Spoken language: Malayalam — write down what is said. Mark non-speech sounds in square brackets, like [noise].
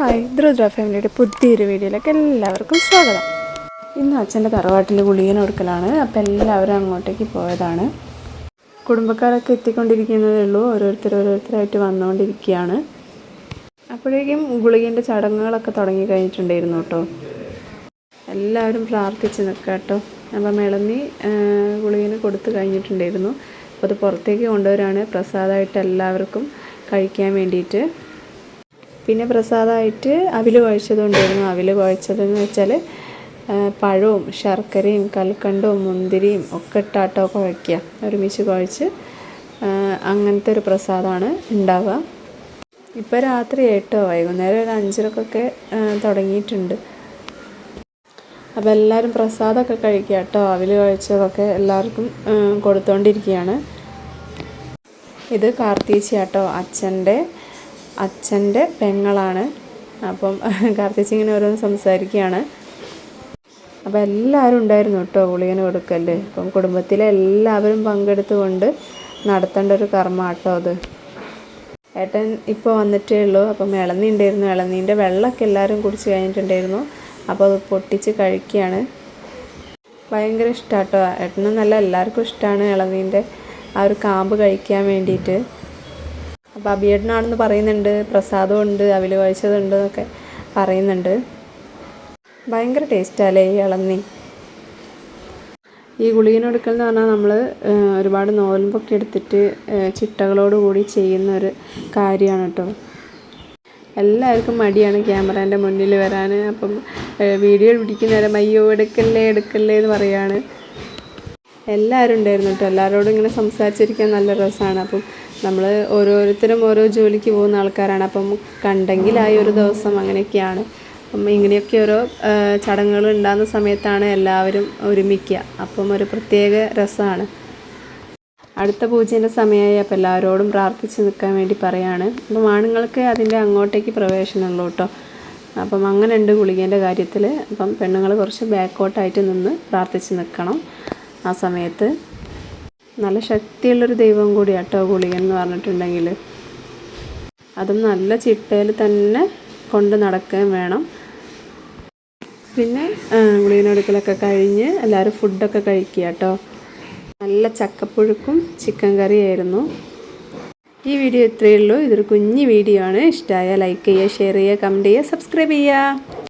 ഹായ് ദ്രുദ്ര ഫാമിലിയുടെ പുതിയൊരു വീഡിയോയിലേക്ക് എല്ലാവർക്കും സ്വാഗതം. ഇന്ന് അച്ഛന്റെ തറവാട്ടിൽ ഗുളികൻ കൊടുക്കലാണ് അപ്പോൾ എല്ലാവരും അങ്ങോട്ടേക്ക് പോയതാണ്. കുടുംബക്കാരൊക്കെ എത്തിക്കൊണ്ടിരിക്കുന്നതേ ഉള്ളൂ ഓരോരുത്തർ ഓരോരുത്തരായിട്ട് വന്നുകൊണ്ടിരിക്കുകയാണ്. അപ്പോഴേക്കും ഗുളികന്റെ ചടങ്ങുകളൊക്കെ തുടങ്ങി കഴിഞ്ഞിട്ടുണ്ടായിരുന്നു കേട്ടോ. എല്ലാവരും പ്രാർത്ഥിച്ച് നിൽക്കുക കേട്ടോ. അപ്പം മിളന്നി ഗുളികന് കൊടുത്ത് കഴിഞ്ഞിട്ടുണ്ടായിരുന്നു. അപ്പോൾ അത് പുറത്തേക്ക് കൊണ്ടുവരാണ് പ്രസാദമായിട്ട് എല്ലാവർക്കും കഴിക്കാൻ വേണ്ടിയിട്ട്. പിന്നെ പ്രസാദമായിട്ട് അവിൽ കുഴച്ചതുണ്ടായിരുന്നു അവിൽ കുഴച്ചതെന്ന് വെച്ചാൽ പഴവും ശർക്കരയും കൽക്കണ്ടവും മുന്തിരിയും ഒക്കെ ഇട്ടാട്ടോ കുഴയ്ക്കുക. ഒരുമിച്ച് കുഴച്ച് അങ്ങനത്തെ ഒരു പ്രസാദമാണ് ഉണ്ടാവുക. ഇപ്പോൾ രാത്രി എട്ടോ വൈകുന്നേരം ഒരു അഞ്ചരക്കൊക്കെ തുടങ്ങിയിട്ടുണ്ട്. അപ്പോൾ എല്ലാവരും പ്രസാദമൊക്കെ കഴിക്കുക കേട്ടോ. അവിൽ കഴിച്ചതൊക്കെ എല്ലാവർക്കും കൊടുത്തുകൊണ്ടിരിക്കുകയാണ് ഇത് കാർത്തീച്ചി കേട്ടോ അച്ഛന്റെ അച്ഛന്റെ പെങ്ങളാണ്. അപ്പം [laughs] കാർത്തീച്ചി ഇങ്ങനെ ഓരോന്ന് സംസാരിക്കുകയാണ്. അപ്പോൾ എല്ലാവരും ഉണ്ടായിരുന്നു കേട്ടോ ഗുളികന് കൊടുക്കൽ. അപ്പം കുടുംബത്തിലെ എല്ലാവരും പങ്കെടുത്തുകൊണ്ട് നടത്തേണ്ട ഒരു കർമ്മ കേട്ടോ അത്. ഏട്ടൻ ഇപ്പോൾ വന്നിട്ടേ ഉള്ളൂ. അപ്പം ഇളനീ ഉണ്ടായിരുന്നു. ഇളനീന്റെ വെള്ളമൊക്കെ എല്ലാവരും കുടിച്ച് കഴിഞ്ഞിട്ടുണ്ടായിരുന്നു. അപ്പോൾ അത് പൊട്ടിച്ച് കഴിക്കുകയാണ്. ഭയങ്കര ഇഷ്ടമാണ് കേട്ടോ ഏട്ടനെന്നല്ല എല്ലാവർക്കും ഇഷ്ടമാണ് ഇളനീന്റെ ആ ഒരു കാമ്പ് കഴിക്കാൻ വേണ്ടിയിട്ട്. അപ്പോൾ അബിയേട്ടനാണെന്ന് പറയുന്നുണ്ട് പ്രസാദമുണ്ട് അവിൽ കഴിച്ചതുണ്ട് എന്നൊക്കെ പറയുന്നുണ്ട്. ഭയങ്കര ടേസ്റ്റാല്ലേ ഈ ഇളന്നി ഈ ഗുളികനൊടുക്കൽ എന്ന് പറഞ്ഞാൽ നമ്മൾ ഒരുപാട് നോലമ്പൊക്കെ എടുത്തിട്ട് ചിട്ടകളോടുകൂടി ചിട്ടകളോട് കൂടി ചെയ്യുന്ന ഒരു കാര്യമാണ് കേട്ടോ എല്ലാവർക്കും മടിയാണ് ക്യാമറേന്റെ മുന്നിൽ വരാൻ അപ്പം വീഡിയോ പിടിക്കുന്നവരെ അയ്യോ എടുക്കല്ലേ എടുക്കല്ലേ എന്ന് പറയാണ്. എല്ലാവരും ഉണ്ടായിരുന്നു കേട്ടോ. എല്ലാവരോടും ഇങ്ങനെ സംസാരിച്ചിരിക്കാൻ നല്ല രസമാണ്. അപ്പം നമ്മൾ ഓരോരുത്തരും ഓരോ ജോലിക്ക് പോകുന്ന ആൾക്കാരാണ്. അപ്പം കണ്ടെങ്കിലായി ഒരു ദിവസം അങ്ങനെയൊക്കെയാണ്. അപ്പം ഇങ്ങനെയൊക്കെ ഓരോ ചടങ്ങുകൾ ഉണ്ടാകുന്ന സമയത്താണ് എല്ലാവരും ഒരുമിക്കുക. അപ്പം ഒരു പ്രത്യേക രസമാണ്. അടുത്ത പൂജേന്റെ സമയമായി അപ്പോൾ എല്ലാവരോടും പ്രാർത്ഥിച്ച് നിൽക്കാൻ വേണ്ടി പറയാണ്. അപ്പം ആണുങ്ങൾക്ക് അതിന്റെ അങ്ങോട്ടേക്ക് പ്രവേശനമുള്ളൂ കേട്ടോ. അപ്പം അങ്ങനെ ഉണ്ട് ഗുളികേന്റെ കാര്യത്തിൽ. അപ്പം പെണ്ണുങ്ങൾ കുറച്ച് ബാക്കോട്ടായിട്ട് നിന്ന് പ്രാർത്ഥിച്ച് നിൽക്കണം. ആ സമയത്ത് നല്ല ശക്തിയുള്ളൊരു ദൈവം കൂടി കേട്ടോ ഗുളിക എന്ന് പറഞ്ഞിട്ടുണ്ടെങ്കിൽ. അതും നല്ല ചിട്ടയിൽ തന്നെ കൊണ്ട് നടക്കുകയും വേണം. പിന്നെ ഗുളികനെടുക്കലൊക്കെ കഴിഞ്ഞ് എല്ലാവരും ഫുഡൊക്കെ കഴിക്കുക കേട്ടോ നല്ല ചക്കപ്പുഴുക്കും ചിക്കൻ കറിയായിരുന്നു. ഈ വീഡിയോ ഇത്രയേ ഉള്ളൂ. ഇതൊരു കുഞ്ഞു വീഡിയോ ആണ്. ഇഷ്ടമായ ലൈക്ക് ചെയ്യുക ഷെയർ ചെയ്യുക കമന്റ് ചെയ്യുക സബ്സ്ക്രൈബ് ചെയ്യുക.